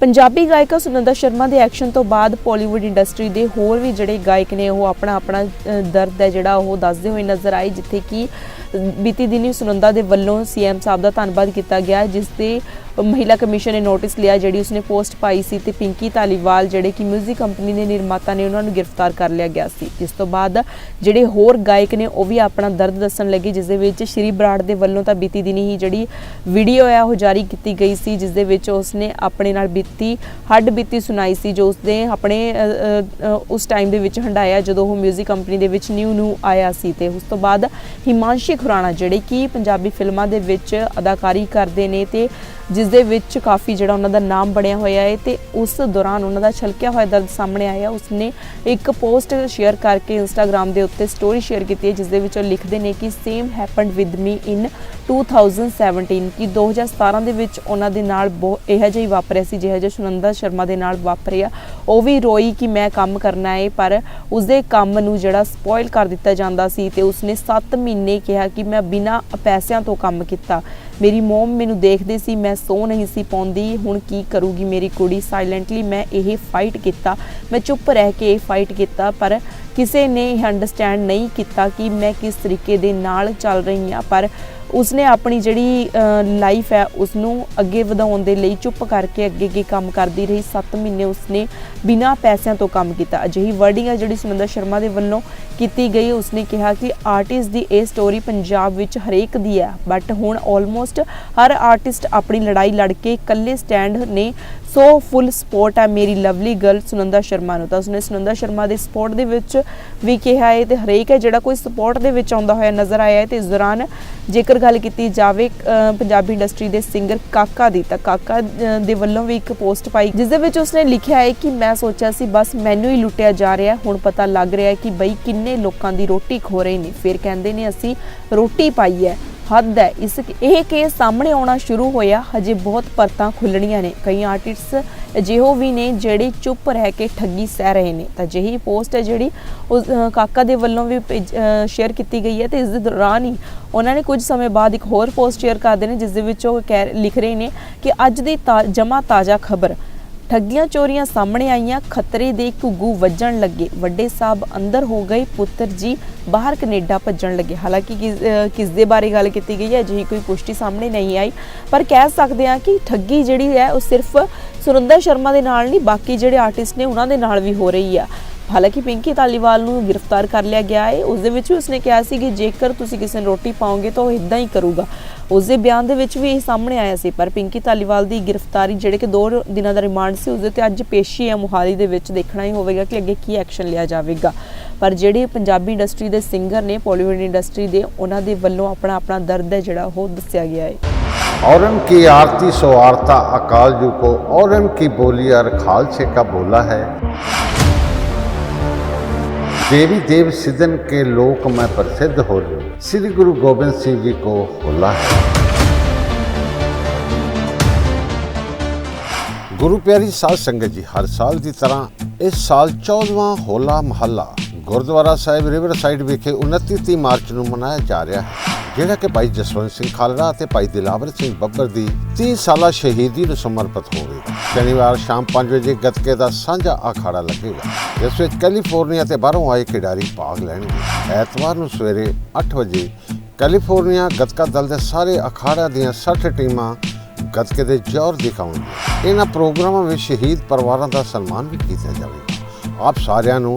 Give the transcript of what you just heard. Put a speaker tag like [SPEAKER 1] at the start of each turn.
[SPEAKER 1] ਪੰਜਾਬੀ ਗਾਇਕਾ ਸੁਨੰਦਾ ਸ਼ਰਮਾ ਦੇ ਐਕਸ਼ਨ ਤੋਂ ਬਾਅਦ ਬਾਲੀਵੁੱਡ ਇੰਡਸਟਰੀ ਦੇ ਹੋਰ ਵੀ ਜਿਹੜੇ ਗਾਇਕ ਨੇ, ਉਹ ਆਪਣਾ ਆਪਣਾ ਦਰਦ ਹੈ ਜਿਹੜਾ ਉਹ ਦੱਸਦੇ ਹੋਏ ਨਜ਼ਰ ਆਏ, ਜਿੱਥੇ ਕਿ ਬੀਤੀ ਦਿਨੀ ਸੁਨੰਦਾ ਦੇ ਵੱਲੋਂ ਸੀਐਮ ਸਾਹਿਬ ਦਾ ਧੰਨਵਾਦ ਕੀਤਾ ਗਿਆ ਜਿਸ ਦੇ ਮਹਿਲਾ ਕਮਿਸ਼ਨ ਨੇ ਨੋਟਿਸ ਲਿਆ ਜਿਹੜੀ ਉਸਨੇ ਪੋਸਟ ਪਾਈ ਸੀ ਤੇ ਪਿੰਕੀ ਧਾਲੀਵਾਲ ਜਿਹੜੇ ਕਿ 뮤직 ਕੰਪਨੀ ਦੇ ਨਿਰਮਾਤਾ ਨੇ ਉਹਨਾਂ ਨੂੰ ਗ੍ਰਿਫਤਾਰ ਕਰ ਲਿਆ ਗਿਆ ਸੀ ਜਿਸ ਤੋਂ ਬਾਅਦ ਜਿਹੜੇ ਹੋਰ ਗਾਇਕ ਨੇ ਉਹ ਵੀ ਆਪਣਾ ਦਰਦ ਦੱਸਣ ਲੱਗੇ ਜਿਸ ਦੇ ਵਿੱਚ ਸ਼੍ਰੀ ਬਰਾੜ ਦੇ ਵੱਲੋਂ ਤਾਂ ਬੀਤੀ ਦਿਨੀ ਹੀ ਜਿਹੜੀ ਵੀਡੀਓ ਹੈ ਉਹ ਜਾਰੀ ਕੀਤੀ ਗਈ ਸੀ ਜਿਸ ਦੇ ਵਿੱਚ ਉਸਨੇ ਆਪਣੇ ਨਾਲ ਬੀਤੀ ਹੱਡ ਬੀਤੀ ਸੁਣਾਈ ਸੀ ਜੋ ਉਸਨੇ ਆਪਣੇ ਅ, ਅ, ਅ, ਉਸ ਟਾਈਮ ਦੇ ਵਿੱਚ ਹੰਡਾਇਆ ਜਦੋਂ ਉਹ 뮤직 ਕੰਪਨੀ ਦੇ ਵਿੱਚ ਨਿਊ ਨਿਊ ਆਇਆ ਸੀ ਤੇ ਉਸ ਤੋਂ ਬਾਅਦ ਹਿਮਾਂਸ਼ੀ ਖੁਰਾਣਾ ਜਿਹੜੇ ਕਿ ਪੰਜਾਬੀ ਫਿਲਮਾਂ ਦੇ ਵਿੱਚ ਅਦਾਕਾਰੀ ਕਰਦੇ ਨੇ ਤੇ ਜਿਸ ਦੇ ਵਿੱਚ ਕਾਫੀ ਜਿਹੜਾ ਉਹਨਾਂ ਦਾ ਨਾਮ ਬਣਿਆ ਹੋਇਆ ਹੈ ਤੇ ਉਸ ਦੌਰਾਨ ਉਹਨਾਂ ਦਾ ਛਲਕਿਆ ਹੋਇਆ ਦਰਦ ਸਾਹਮਣੇ ਆਇਆ। ਉਸਨੇ ਇੱਕ ਪੋਸਟ ਸ਼ੇਅਰ ਕਰਕੇ ਇੰਸਟਾਗ੍ਰam ਦੇ ਉੱਤੇ ਸਟੋਰੀ ਸ਼ੇਅਰ ਕੀਤੀ ਹੈ ਜਿਸ ਦੇ ਵਿੱਚ ਉਹ ਲਿਖਦੇ ਨੇ ਕਿ same happened with me in 2017 ਕਿ 2017 ਦੇ ਵਿੱਚ ਉਹਨਾਂ ਦੇ ਨਾਲ ਬਹੁਤ ਇਹੋ ਜਿਹਾ ਹੀ ਵਾਪਰਿਆ ਸੀ, ਜਿਹੋ ਜਿਹਾ ਸੁਨੰਦਾ ਸ਼ਰਮਾ ਦੇ ਨਾਲ ਵਾਪਰਿਆ। ਉਹ ਵੀ ਰੋਈ ਕਿ ਮੈਂ ਕੰਮ ਕਰਨਾ ਹੈ ਪਰ ਉਸਦੇ ਕੰਮ ਨੂੰ ਜਿਹੜਾ ਸਪੋਇਲ ਕਰ ਦਿੱਤਾ ਜਾਂਦਾ ਸੀ ਤੇ ਉਸਨੇ 7 ਮਹੀਨੇ ਕਿਹਾ ਕਿ ਮੈਂ ਬਿਨਾਂ ਪੈਸਿਆਂ ਤੋਂ ਕੰਮ ਕੀਤਾ। ਮੇਰੀ ਮੋਮ ਮੈਨੂੰ ਦੇਖਦੇ ਸੀ, ਮੈਂ ਸੋ ਨਹੀਂ ਸੀ ਪਾਉਂਦੀ, ਹੁਣ ਕੀ ਕਰੂਗੀ ਮੇਰੀ ਕੁੜੀ? ਸਾਇਲੈਂਟਲੀ ਮੈਂ ਇਹ ਫਾਈਟ ਕੀਤਾ। ਮੈਂ ਚੁੱਪ ਰਹਿ ਕੇ ਇਹ ਫਾਈਟ ਕੀਤਾ, ਪਰ ਕਿਸੇ ਨੇ ਇਹ ਅੰਡਰਸਟੈਂਡ ਨਹੀਂ ਕੀਤਾ ਕਿ ਮੈਂ ਕਿਸ ਤਰੀਕੇ ਦੇ ਨਾਲ ਚੱਲ ਰਹੀ ਹਾਂ। ਪਰ ਉਸਨੇ ਆਪਣੀ ਜਿਹੜੀ ਲਾਈਫ ਹੈ ਉਸ ਨੂੰ ਅੱਗੇ ਵਧਾਉਣ ਦੇ ਲਈ ਚੁੱਪ ਕਰਕੇ ਅੱਗੇ ਅੱਗੇ ਕੰਮ ਕਰਦੀ ਰਹੀ। 7 ਮਹੀਨੇ ਉਸਨੇ ਬਿਨਾਂ ਪੈਸਿਆਂ ਤੋਂ ਕੰਮ ਕੀਤਾ। ਅਜਿਹੀ ਵਰਡਿੰਗ ਹੈ ਜਿਹੜੀ ਸੁਨੰਦਾ ਸ਼ਰਮਾ ਦੇ ਵੱਲੋਂ ਕੀਤੀ ਗਈ, ਉਸਨੇ ਕਿਹਾ ਕਿ ਆਰਟਿਸਟ ਦੀ ਇਹ ਸਟੋਰੀ ਪੰਜਾਬ ਵਿੱਚ ਹਰੇਕ ਦੀ ਹੈ ਬਟ ਹੁਣ ਆਲਮੋਸਟ ਹਰ ਆਰਟਿਸਟ ਆਪਣੀ ਲੜਾਈ ਲੜ ਕੇ ਇਕੱਲੇ ਸਟੈਂਡ ਨੇ ਸੋ ਫੁੱਲ ਸਪੋਰਟ ਹੈ ਮੇਰੀ ਲਵਲੀ ਗਰਲ ਸੁਨੰਦਾ ਸ਼ਰਮਾ ਨੂੰ। ਤਾਂ ਉਸਨੇ ਸੁਨੰਦਾ ਸ਼ਰਮਾ ਦੇ ਸਪੋਰਟ ਦੇ ਵਿੱਚ ਵੀ ਕਿਹਾ ਹੈ ਤੇ ਹਰੇਕ ਹੈ ਜਿਹੜਾ ਕੋਈ ਸਪੋਰਟ ਦੇ ਵਿੱਚ ਆਉਂਦਾ ਹੋਇਆ ਨਜ਼ਰ ਆਇਆ ਹੈ ਤੇ ਇਸ ਦੌਰਾਨ ਜੇਕਰ ਗੱਲ ਕੀਤੀ ਜਾਵੇ ਪੰਜਾਬੀ ਇੰਡਸਟਰੀ ਦੇ ਸਿੰਗਰ ਕਾਕਾ ਦੀ, ਤਾਂ ਕਾਕਾ ਦੇ ਵੱਲੋਂ ਵੀ ਇੱਕ ਪੋਸਟ ਪਾਈ ਜਿਸ ਦੇ ਵਿੱਚ ਉਸਨੇ ਲਿਖਿਆ ਹੈ ਕਿ ਮੈਂ ਸੋਚਿਆ ਸੀ ਬਸ ਮੈਨੂੰ ਹੀ ਲੁੱਟਿਆ ਜਾ ਰਿਹਾ ਹੁਣ ਪਤਾ ਲੱਗ ਰਿਹਾ ਹੈ ਕਿ ਬਈ ਕਿੰਨੇ ਲੋਕਾਂ ਦੀ ਰੋਟੀ ਖੋ ਰਹੇ ਨੇ। ਫਿਰ ਕਹਿੰਦੇ ਨੇ, ਅਸੀਂ ਰੋਟੀ ਪਾਈ ਹੈ, ਹੱਦ ਹੈ। ਇਸ ਇਹ ਕੇਸ ਸਾਹਮਣੇ ਆਉਣਾ ਸ਼ੁਰੂ ਹੋਇਆ। ਹਜੇ ਬਹੁਤ ਪਰਤਾਂ ਖੁੱਲਣੀਆਂ ਨੇ। ਕਈ ਆਰਟਿਸਟਸ ਅਜਿਹੋ ਵੀ ਨੇ, ਜਿਹੜੇ ਚੁੱਪ ਰਹਿ ਕੇ ਠੱਗੀ ਸਹਿ ਰਹੇ ਨੇ। ਤਾਂ ਜਿਹੀ ਪੋਸਟ ਹੈ ਜਿਹੜੀ ਉਸ ਕਾਕਾ ਦੇ ਵੱਲੋਂ ਵੀ ਸ਼ੇਅਰ ਕੀਤੀ ਗਈ ਹੈ ਤੇ ਇਸ ਦੇ ਦੌਰਾਨ ਹੀ ਉਹਨਾਂ ਨੇ ਕੁਝ ਸਮੇਂ ਬਾਅਦ ਇੱਕ ਹੋਰ ਪੋਸਟ ਸ਼ੇਅਰ ਕਰਦੇ ਨੇ ਜਿਸ ਦੇ ਵਿੱਚ ਉਹ ਕਹਿ, ਲਿਖ ਰਹੇ ਨੇ ਕਿ ਅੱਜ ਦੀ ਜਮਾ ਤਾਜ਼ਾ ਖਬਰ ਠੱਗੀਆਂ ਚੋਰੀਆਂ ਸਾਹਮਣੇ ਆਈਆਂ, ਖਤਰੇ ਦੇ ਘੁੱਗੂ ਵੱਜਣ ਲੱਗੇ। ਵੱਡੇ ਸਾਹਿਬ ਅੰਦਰ ਹੋ ਗਏ, ਪੁੱਤਰ ਜੀ ਬਾਹਰ ਕੈਨੇਡਾ ਭੱਜਣ ਲੱਗੇ। ਹਾਲਾਂਕਿ ਕਿਸ ਦੇ ਬਾਰੇ ਗੱਲ ਕੀਤੀ ਗਈ ਹੈ, ਅਜਿਹੀ ਕੋਈ ਪੁਸ਼ਟੀ ਸਾਹਮਣੇ ਨਹੀਂ ਆਈ, ਪਰ ਕਹਿ ਸਕਦੇ ਹਾਂ ਕਿ ਠੱਗੀ ਜਿਹੜੀ ਹੈ, ਉਹ ਸਿਰਫ ਸੁਰਿੰਦਰ ਸ਼ਰਮਾ ਦੇ ਨਾਲ ਨਹੀਂ, ਬਾਕੀ ਜਿਹੜੇ ਆਰਟਿਸਟ ਨੇ ਉਹਨਾਂ ਦੇ ਨਾਲ ਵੀ ਹੋ ਰਹੀ ਆ। ਹਾਲਾਂਕਿ ਪਿੰਕੀ ਧਾਲੀਵਾਲ ਨੂੰ ਗ੍ਰਿਫਤਾਰ ਕਰ ਲਿਆ ਗਿਆ ਹੈ ਉਸ ਦੇ ਵਿੱਚ ਵੀ ਉਸਨੇ ਕਿਹਾ ਸੀ ਕਿ ਜੇਕਰ ਤੁਸੀਂ ਕਿਸੇ ਨੂੰ ਰੋਟੀ ਪਾਓਗੇ ਤਾਂ ਉਹ ਇਦਾਂ ਹੀ ਕਰੂਗਾ ਉਸ ਦੇ ਬਿਆਨ ਦੇ ਵਿੱਚ ਵੀ ਇਹ ਸਾਹਮਣੇ ਆਇਆ ਸੀ ਪਰ ਪਿੰਕੀ ਧਾਲੀਵਾਲ ਦੀ ਗ੍ਰਿਫਤਾਰੀ ਜਿਹੜੇ ਕਿ 2 ਦਿਨਾਂ ਦਾ ਰਿਮਾਂਡ ਸੀ ਉਸ ਦੇ ਤੇ ਅੱਜ ਪੇਸ਼ੀ ਹੈ ਮੁਹਾਲੀ ਦੇ ਵਿੱਚ ਦੇਖਣਾ ਹੀ ਹੋਵੇਗਾ ਕਿ ਅੱਗੇ ਕੀ ਐਕਸ਼ਨ ਲਿਆ ਜਾਵੇਗਾ ਪਰ ਜਿਹੜੇ ਪੰਜਾਬੀ ਇੰਡਸਟਰੀ ਦੇ ਸਿੰਗਰ ਨੇ ਬਾਲੀਵੁੱਡ ਇੰਡਸਟਰੀ ਦੇ ਉਹਨਾਂ ਦੇ ਵੱਲੋਂ ਆਪਣਾ ਆਪਣਾ ਦਰਦ ਹੈ ਜਿਹੜਾ ਉਹ ਦੱਸਿਆ ਗਿਆ ਹੈ
[SPEAKER 2] और की आरती सो आरता अकाल जू को और की बोली और खालसे का बोला है देवी देव सिदन के लोक में प्रसिद्ध हो जो श्री गुरु गोबिंद सिंह जी को होला है ਗੁਰੂ ਪਿਆਰੀ ਸਾਧ ਸੰਗਤ ਜੀ ਹਰ ਸਾਲ ਦੀ ਤਰ੍ਹਾਂ ਇਸ ਸਾਲ 14ਵਾਂ ਹੋਲਾ ਮਹੱਲਾ ਗੁਰਦੁਆਰਾ ਸਾਹਿਬ ਰਿਵਰ ਸਾਈਡ ਵਿਖੇ 29 ਤੀਹ ਮਾਰਚ ਨੂੰ ਮਨਾਇਆ ਜਾ ਰਿਹਾ ਹੈ ਜਿਹੜਾ ਕਿ ਭਾਈ ਜਸਵੰਤ ਸਿੰਘ ਖਾਲੜਾ ਅਤੇ ਭਾਈ ਦਿਲਾਵਰ ਸਿੰਘ ਬੱਬਰ ਦੀ 30 ਸਾਲਾ ਸ਼ਹੀਦੀ ਨੂੰ ਸਮਰਪਿਤ ਹੋਵੇਗਾ ਸ਼ਨੀਵਾਰ ਸ਼ਾਮ 5 ਵਜੇ ਗੱਤਕੇ ਦਾ ਸਾਂਝਾ ਅਖਾੜਾ ਲੱਗੇਗਾ, ਜਿਸ ਵਿੱਚ ਕੈਲੀਫੋਰਨੀਆ ਤੇ ਬਾਹਰੋਂ ਆਏ ਖਿਡਾਰੀ ਭਾਗ ਲੈਣਗੇ। ਐਤਵਾਰ ਨੂੰ ਸਵੇਰੇ 8 ਵਜੇ ਕੈਲੀਫੋਰਨੀਆ ਗੱਤਕਾ ਦਲ ਦੇ ਸਾਰੇ ਅਖਾੜਿਆਂ ਦੀਆਂ 60 ਟੀਮਾਂ ਗੱਤਕੇ ਦੇ ਜ਼ੋਰ ਦਿਖਾਉਣਗੇ ਇਹਨਾਂ ਪ੍ਰੋਗਰਾਮਾਂ ਵਿੱਚ ਸ਼ਹੀਦ ਪਰਿਵਾਰਾਂ ਦਾ ਸਨਮਾਨ ਵੀ ਕੀਤਾ ਜਾਵੇਗਾ। ਆਪ ਸਾਰਿਆਂ ਨੂੰ